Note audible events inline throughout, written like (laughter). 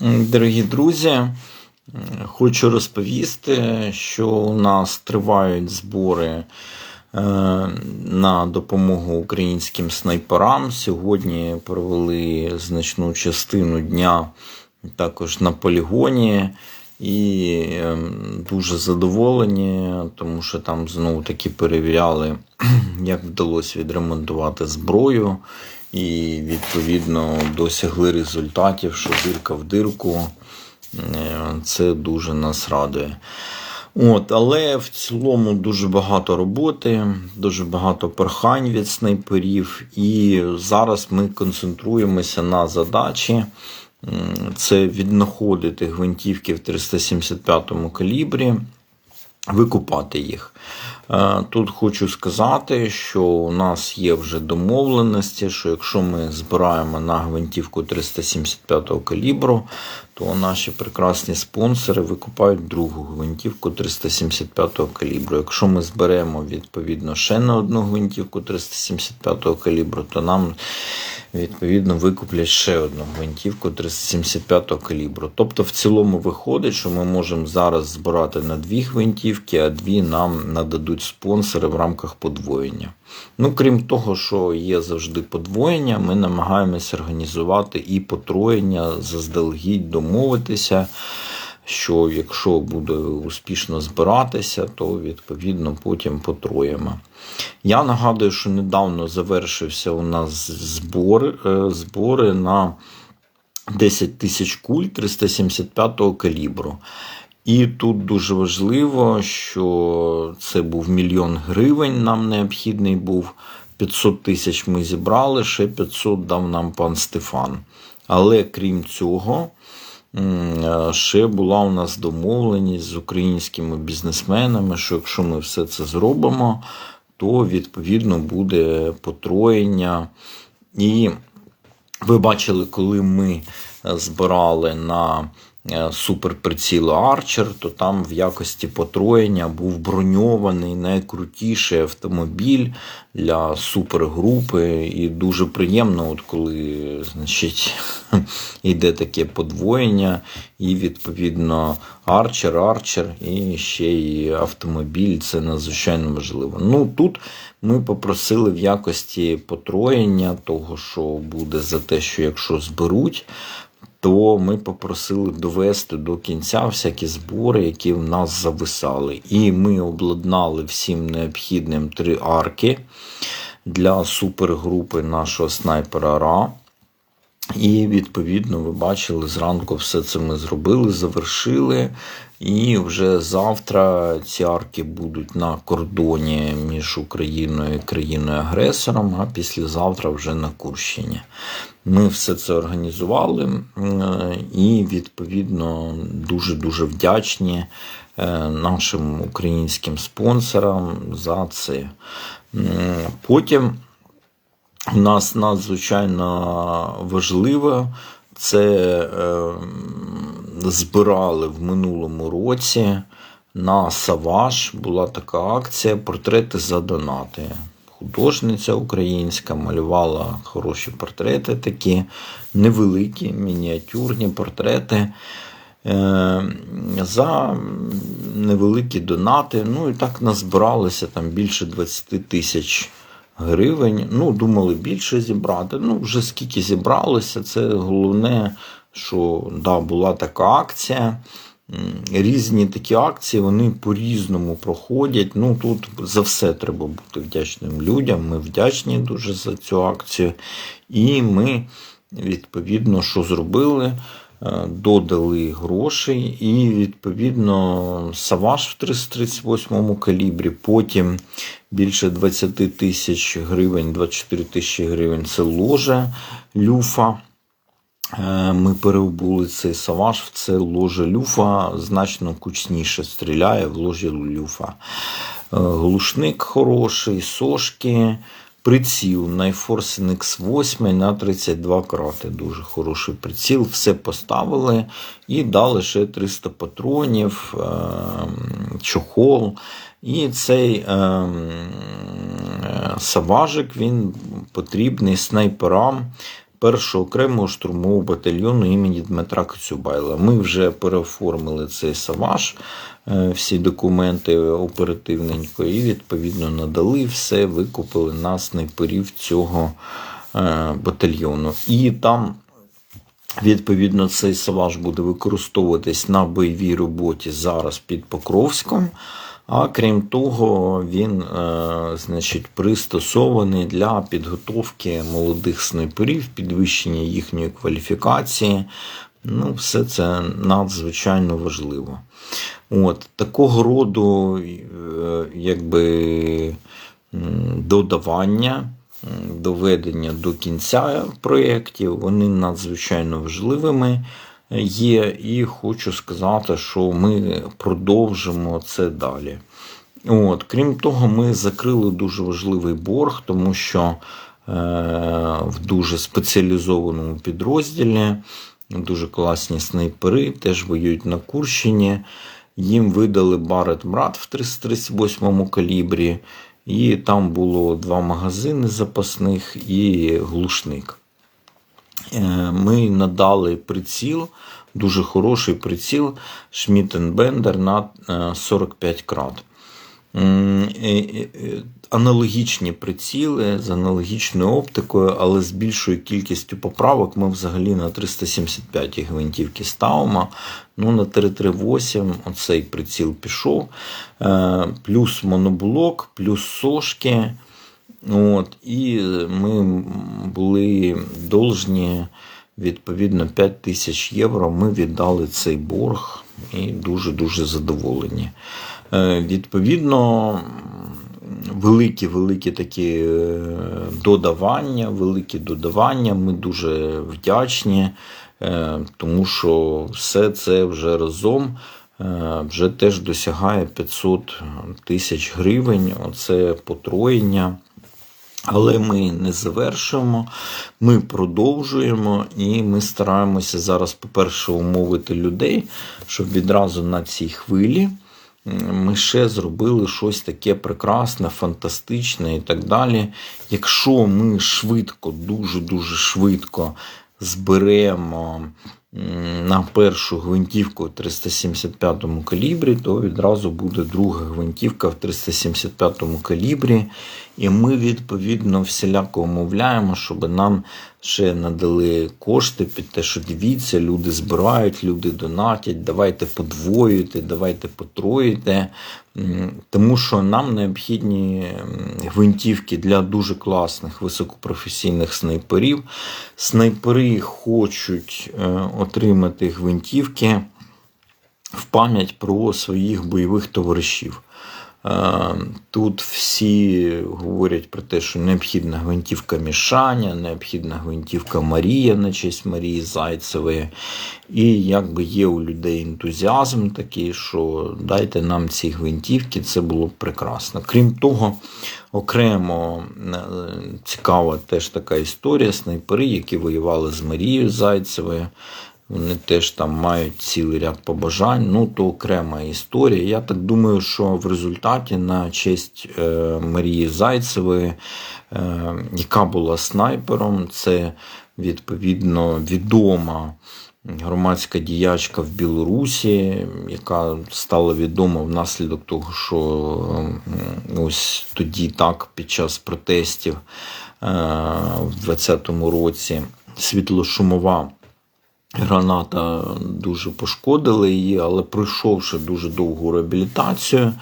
Дорогі друзі, хочу розповісти, що у нас тривають збори е, на допомогу українським снайперам. Сьогодні провели значну частину дня також на полігоні. І ем, дуже задоволені, тому що там знову таки перевіряли, (clears throat) як вдалося відремонтувати зброю, і відповідно досягли результатів, що дирка в дирку. Е, Це дуже нас радує. От, Але в цілому дуже багато роботи, дуже багато прохань від снайперів. І зараз ми концентруємося на задачі. Це віднаходити гвинтівки в 375 калібрі, викупати їх. Е, Тут хочу сказати, що у нас є вже домовленості, що якщо ми збираємо на гвинтівку 375 калібру, то наші прекрасні спонсори викупають другу гвинтівку 375 калібру. Якщо ми зберемо відповідно ще на одну гвинтівку 375 калібру, то нам відповідно викуплять ще одну гвинтівку 375 калібру. Тобто, в цілому виходить, що ми можемо зараз збирати на дві гвинтівки, а дві нам нададуть спонсори в рамках подвоєння. Ну, крім того, що є завжди подвоєння, ми намагаємося організувати і потроєння, заздалегідь домовитися. Що якщо буде успішно збиратися, то відповідно потім потроємо. Я нагадую, що недавно завершився у нас збор, е, збори на 10 тисяч куль 375 калібру. І тут дуже важливо, що це був мільйон гривень, нам необхідний був. 500 тисяч ми зібрали, ще 500 дав нам пан Стефан. Але крім цього, ще була у нас домовленість з українськими бізнесменами, що якщо ми все це зробимо, то відповідно буде потроєння. І ви бачили, коли ми е, збирали на е, суперприціли Archer, то там в якості потроєння був броньований найкрутіший автомобіль для супергрупи. І дуже приємно, от коли значить, (laughs) йде таке подвоєння, і відповідно Archer, Archer і ще й автомобіль. Це надзвичайно важливо. Ну тут ми попросили в якості потроєння того, що буде за те, що якщо зберуть. То ми попросили довести до кінця всякі збори, які в нас зависали. І ми обладнали всім необхідним три арки для супергрупи нашого снайпера РА. І відповідно ви бачили, зранку все це ми зробили, завершили. І вже завтра ці арки будуть на кордоні між Україною і країною-агресором, а післязавтра вже на Курщині. Ми все це організували і, відповідно, дуже-дуже вдячні е, нашим українським спонсорам за це. Потім у нас надзвичайно важливо. Це е, збирали в минулому році на Саваш. Була така акція Портрети за донати. Художниця українська малювала хороші портрети, такі невеликі, мініатюрні портрети. е, За невеликі донати. Ну і так назбиралося там більше 20 тисяч гривень. Ну, думали більше зібрати. Ну, вже скільки зібралося, це головне, що да, була така акція. Різні такі акції, вони по-різному проходять. Ну, тут за все треба бути вдячним людям. Ми вдячні дуже за цю акцію. І ми, відповідно, що зробили? Е, Додали грошей, і відповідно Саваш в 338 калібрі. Потім більше 20 тисяч гривень, 24 тисячі гривень це ложа люфа. Е, Ми переобули цей Саваш в це ложе люфа, значно кучніше стріляє в ложі люфа. Е, Глушник хороший, сошки. Приціл Найфорсен X8 на 32 крати. Дуже хороший приціл. Все поставили і дали ще 300 патронів, ем, чохол. І цей ем, е, саважик він потрібний снайперам першого окремого штурмового батальйону імені Дмитра Коцюбайла. Ми вже переоформили цей саваж, е, всі документи оперативненько, і відповідно надали все, викупили на снайперів цього е, батальйону. І там. Відповідно, цей саваж буде використовуватись на бойовій роботі зараз під Покровськом. А крім того, він е, значить, пристосований для підготовки молодих снайперів, підвищення їхньої кваліфікації. Ну, Все це надзвичайно важливо. От, Такого роду е, якби, додавання доведення до кінця проєктів, вони надзвичайно важливими є. І хочу сказати, що ми продовжимо це далі. От, Крім того, ми закрили дуже важливий борг, тому що е, в дуже спеціалізованому підрозділі дуже класні снайпери, теж воюють на Курщині. Їм видали Барет Мрат в 338 калібрі. І там було два магазини запасних і глушник. Е, ми надали приціл, дуже хороший приціл Schmidt на 45 крат. Е, е, аналогічні приціли з аналогічною оптикою, але з більшою кількістю поправок ми взагалі на 375 гвинтівки ставимо. Ну, На 338 оцей приціл пішов. Плюс моноблок, плюс сошки. От, І ми були должні відповідно 5 тисяч євро. Ми віддали цей борг і дуже-дуже задоволені. Е, відповідно, великі-великі такі е, додавання, великі додавання. Ми дуже вдячні, е, тому що все це вже разом. Вже теж досягає 500 тисяч гривень. Оце потроєння. Але ми не завершуємо, ми продовжуємо і ми стараємося зараз, по-перше, умовити людей, щоб відразу на цій хвилі ми ще зробили щось таке прекрасне, фантастичне і так далі. Якщо ми швидко, дуже-дуже швидко зберемо на першу гвинтівку в 375 калібрі, то відразу буде друга гвинтівка в 375 калібрі. І ми, відповідно, всіляко умовляємо, щоб нам ще надали кошти під те, що дивіться, люди збирають, люди донатять, давайте подвоюйте, давайте потроїте. Тому що нам необхідні гвинтівки для дуже класних високопрофесійних снайперів. Снайпери хочуть е, отримати гвинтівки в пам'ять про своїх бойових товаришів. Тут всі говорять про те, що необхідна гвинтівка Мішаня, необхідна гвинтівка Марія на честь Марії Зайцевої. І якби є у людей ентузіазм такий, що дайте нам ці гвинтівки, це було б прекрасно. Крім того, окремо е, цікава теж така історія снайпери, які воювали з Марією Зайцевою. Вони теж там мають цілий ряд побажань. Ну, то окрема історія. Я так думаю, що в результаті на честь е, Марії Зайцевої, е, яка була снайпером, це відповідно відома. Громадська діячка в Білорусі, яка стала відома внаслідок того, що ось тоді так під час протестів е, в 2020 році світлошумова Граната дуже пошкодила її, але пройшовши дуже довгу реабілітацію,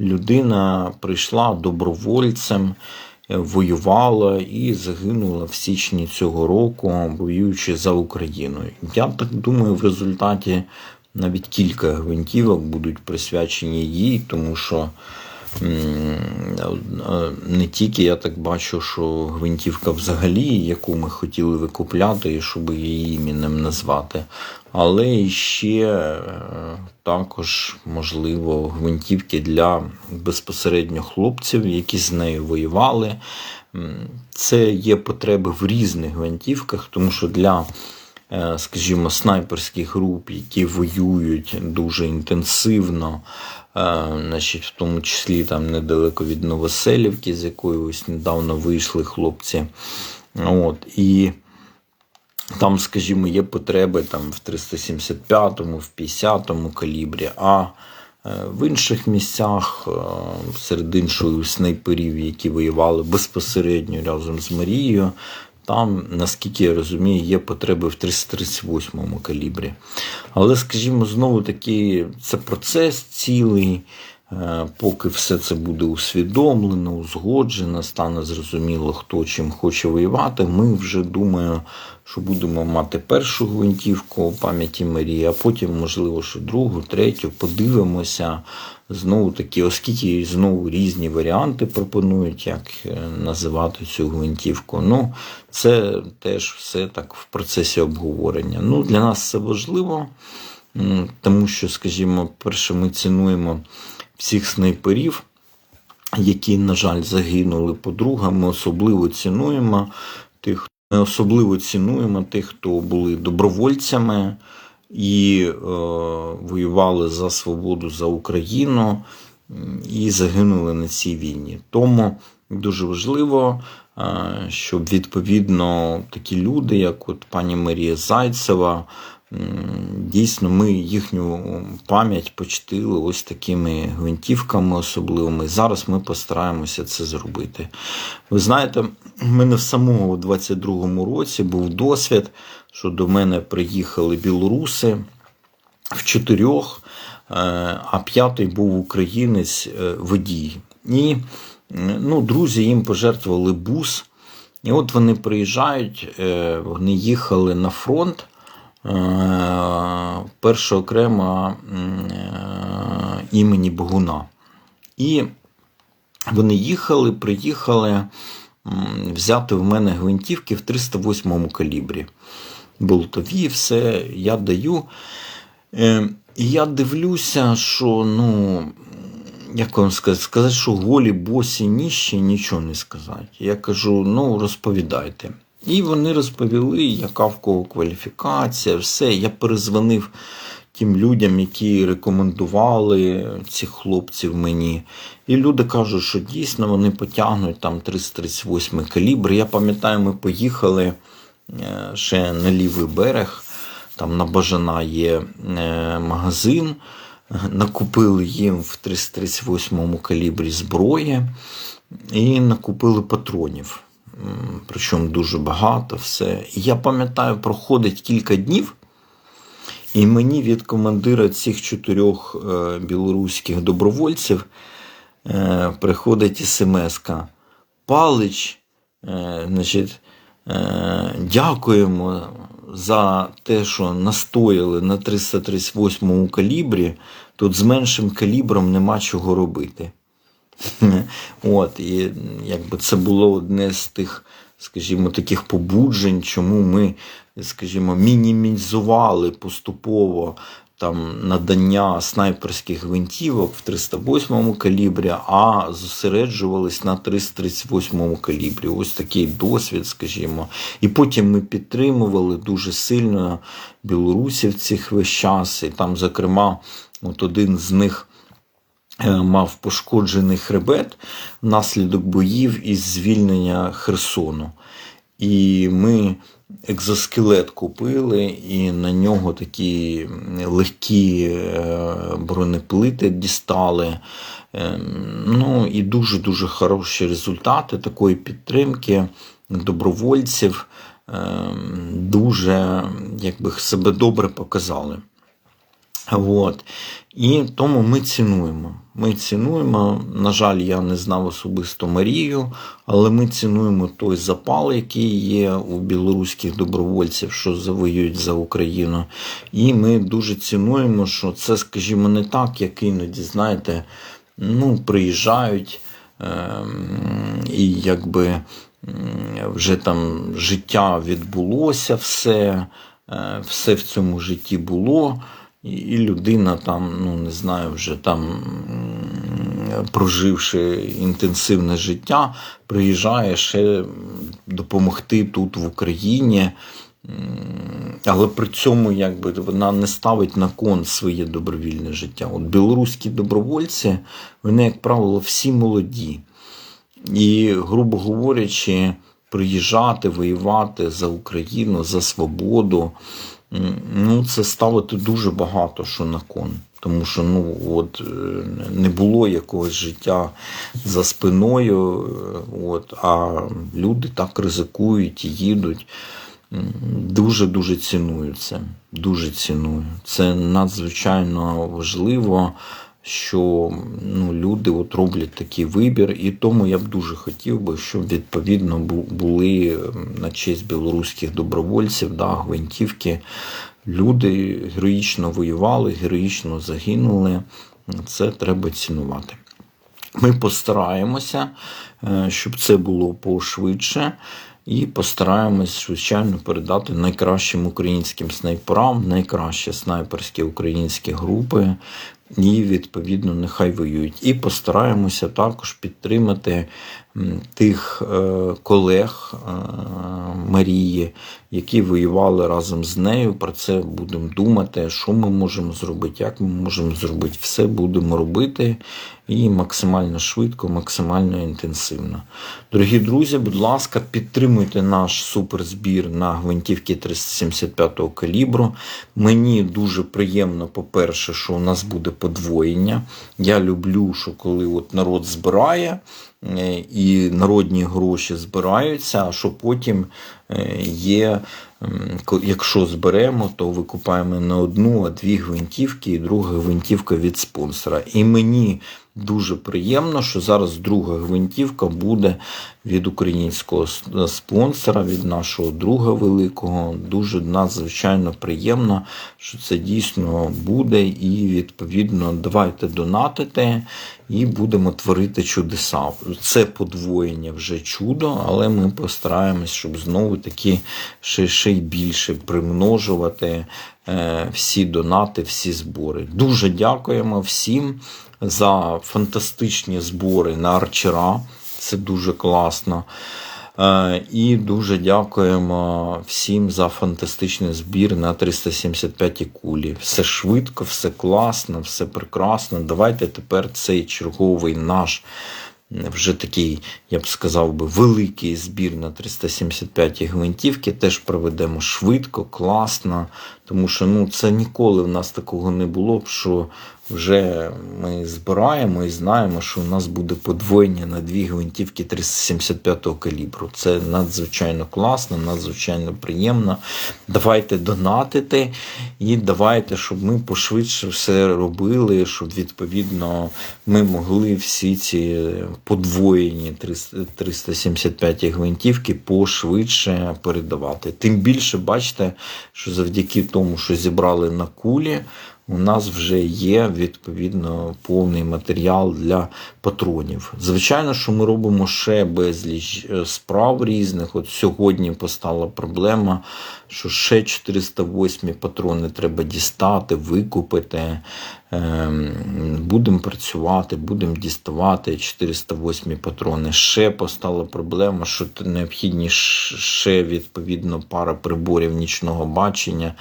людина прийшла добровольцем, воювала і загинула в січні цього року, воюючи за Україну. Я так думаю, в результаті навіть кілька гвинтівок будуть присвячені їй, тому що. Не тільки я так бачу, що гвинтівка взагалі, яку ми хотіли викупляти, щоб її іменем назвати, але ще е, також, можливо, гвинтівки для безпосередньо хлопців, які з нею воювали. Це є потреби в різних гвинтівках, тому що для скажімо, снайперських груп, які воюють дуже інтенсивно, е, значить, в тому числі там недалеко від Новоселівки, з якої ось недавно вийшли хлопці. От, І Там, скажімо, є потреби там, в 375-му, в 50-му калібрі, а е, в інших місцях, е, серед інших снайперів, які воювали безпосередньо разом з Марією, там, наскільки я розумію, є потреби в 338-му калібрі. Але, скажімо, знову таки, це процес цілий. Е, Поки все це буде усвідомлено, узгоджено, стане зрозуміло, хто чим хоче воювати. Ми вже думаю, що будемо мати першу гвинтівку у пам'яті Марії, а потім, можливо, що другу, третю, подивимося. Знову таки, оскільки знову різні варіанти пропонують, як е, називати цю гвинтівку. Ну, це теж все так в процесі обговорення. Ну, Для нас це важливо, тому що, скажімо, перше, ми цінуємо всіх снайперів, які, на жаль, загинули. По-друге, ми особливо цінуємо тих, ми особливо цінуємо тих, хто були добровольцями і е, воювали за свободу за Україну і загинули на цій війні. Тому дуже важливо, е, щоб відповідно такі люди, як от пані Марія Зайцева, дійсно ми їхню пам'ять почтили ось такими гвинтівками особливими. Зараз ми постараємося це зробити. Ви знаєте, в мене в самого у 22-му році був досвід, що до мене приїхали білоруси в чотирьох, е, а п'ятий був українець е, водій. І ну, друзі їм пожертвували бус. І от вони приїжджають, е, вони їхали на фронт. Е, Перша окрема е, імені Богуна. І вони їхали, приїхали взяти в мене гвинтівки в 308 калібрі. Болтові, все, я даю. Е, І я дивлюся, що, ну, як вам сказати, сказати, що голі, босі, ніщі, нічого не сказати. Я кажу, ну, розповідайте. І вони розповіли, яка в кого кваліфікація, все. Я перезвонив тим людям, які рекомендували цих хлопців мені. І люди кажуть, що дійсно вони потягнуть там 338 калібр. Я пам'ятаю, ми поїхали е, ще на лівий берег. Там на Бажана є е, магазин. Накупили їм в 338 калібрі зброї і накупили патронів. Причому дуже багато все. Я пам'ятаю, проходить кілька днів, і мені від командира цих чотирьох е, білоруських добровольців е, приходить смс-ка. Палич, е, значить, дякуємо за те, що настояли на 338 калібрі. Тут з меншим калібром нема чого робити. (laughs) От, і якби це було одне з тих, скажімо, таких побуджень, чому ми, скажімо, мінімізували поступово там надання снайперських гвинтівок в 308 калібрі, а зосереджувались на 338 калібрі. Ось такий досвід, скажімо. І потім ми підтримували дуже сильно білорусів цих весь час. І там, зокрема, от один з них. Е, Мав пошкоджений хребет внаслідок боїв із звільнення Херсону. І ми екзоскелет купили, і на нього такі легкі е, бронеплити дістали. Ем, Ну і дуже-дуже хороші результати такої підтримки добровольців. Дуже якби себе добре показали. От. І тому ми цінуємо. Ми цінуємо. На жаль, я не знав особисто Марію, але ми цінуємо той запал, який є у білоруських добровольців, що завоюють за Україну. І ми дуже цінуємо, що це, скажімо, не так, як іноді, знаєте, ну, приїжджають ем, і якби вже там життя відбулося, все, е, все в цьому житті було. І, людина там, ну не знаю, вже там проживши інтенсивне життя, приїжджає ще допомогти тут в Україні. Але при цьому якби вона не ставить на кон своє добровільне життя. От білоруські добровольці, вони, як правило, всі молоді. І, грубо говорячи, приїжджати, воювати за Україну, за свободу. Ну, це ставити дуже багато що на кон. Тому що ну, от, е, не було якогось життя за спиною, е, от, а люди так ризикують і їдуть. Дуже дуже ціную це. Дуже ціную. Це надзвичайно важливо, що ну, люди от роблять такий вибір, і тому я б дуже хотів би, щоб відповідно були ем, на честь білоруських добровольців, да, гвинтівки. Люди героїчно воювали, героїчно загинули. Це треба цінувати. Ми постараємося, е, щоб це було пошвидше, і постараємось, звичайно, передати найкращим українським снайперам, найкращі снайперські українські групи, і, відповідно, нехай воюють. І постараємося також підтримати тих е, колег е, Марії, які воювали разом з нею. Про це будемо думати, що ми можемо зробити, як ми можемо зробити. Все будемо робити і максимально швидко, максимально інтенсивно. Дорогі друзі, будь ласка, підтримуйте наш суперзбір на гвинтівки 375-го калібру. Мені дуже приємно, по-перше, що у нас буде подвоєння. Я люблю, що коли от народ збирає. е, І народні гроші збираються, а що потім е, є, якщо зберемо, то викупаємо не одну, а дві гвинтівки, і друга гвинтівка від спонсора. І мені дуже приємно, що зараз друга гвинтівка буде від українського спонсора, від нашого друга великого. Дуже надзвичайно приємно, що це дійсно буде. І відповідно давайте донатити і будемо творити чудеса. Це подвоєння вже чудо, але ми постараємось, щоб знову таки ще, ще й більше примножувати е, всі донати, всі збори. Дуже дякуємо всім за фантастичні збори на арчера. Це дуже класно. Е, І дуже дякуємо всім за фантастичний збір на 375 кулі. Все швидко, все класно, все прекрасно. Давайте тепер цей черговий наш вже такий, я б сказав би, великий збір на 375 гвинтівки теж проведемо швидко, класно, тому що ну, це ніколи в нас такого не було б, що вже ми збираємо і знаємо, що у нас буде подвоєння на дві гвинтівки 375 калібру. Це надзвичайно класно, надзвичайно приємно. Давайте донатити і давайте, щоб ми пошвидше все робили, щоб відповідно ми могли всі ці подвоєні 300 375 гвинтівки пошвидше передавати. Тим більше бачите, що завдяки тому, що зібрали на кулі. У нас вже є відповідно повний матеріал для патронів. Звичайно, що ми робимо ще безліч е, справ різних. От сьогодні постала проблема, що ще 408 патрони треба дістати, викупити. Ем, Будемо працювати, будемо діставати 408 патрони. Ще постала проблема, що необхідні ще відповідно пара приборів нічного бачення.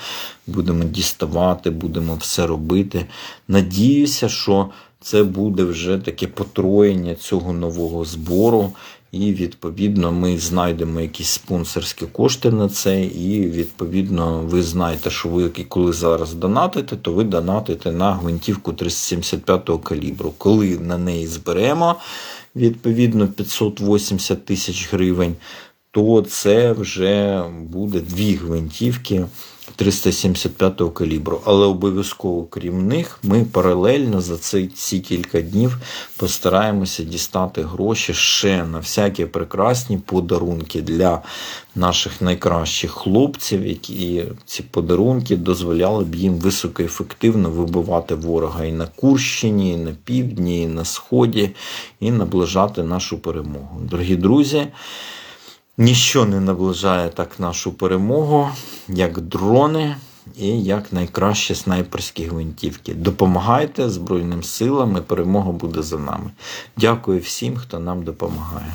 Будемо діставати, будемо все робити. Надіюся, що це буде вже таке потроєння цього нового збору. І відповідно ми знайдемо якісь спонсорські кошти на це. І відповідно ви знаєте, що ви коли зараз донатите, то ви донатите на гвинтівку 375 калібру. Коли на неї зберемо відповідно 580 тисяч гривень, то це вже буде дві гвинтівки 375 калібру. Але обов'язково, крім них, ми паралельно за ці, ці кілька днів постараємося дістати гроші ще на всякі прекрасні подарунки для наших найкращих хлопців, які ці подарунки дозволяли б їм високоефективно вибивати ворога і на Курщині, і на півдні, і на сході, і наближати нашу перемогу. Дорогі друзі. Ніщо не наближає так нашу перемогу, як дрони і як найкращі снайперські гвинтівки. Допомагайте Збройним силам, і перемога буде за нами. Дякую всім, хто нам допомагає.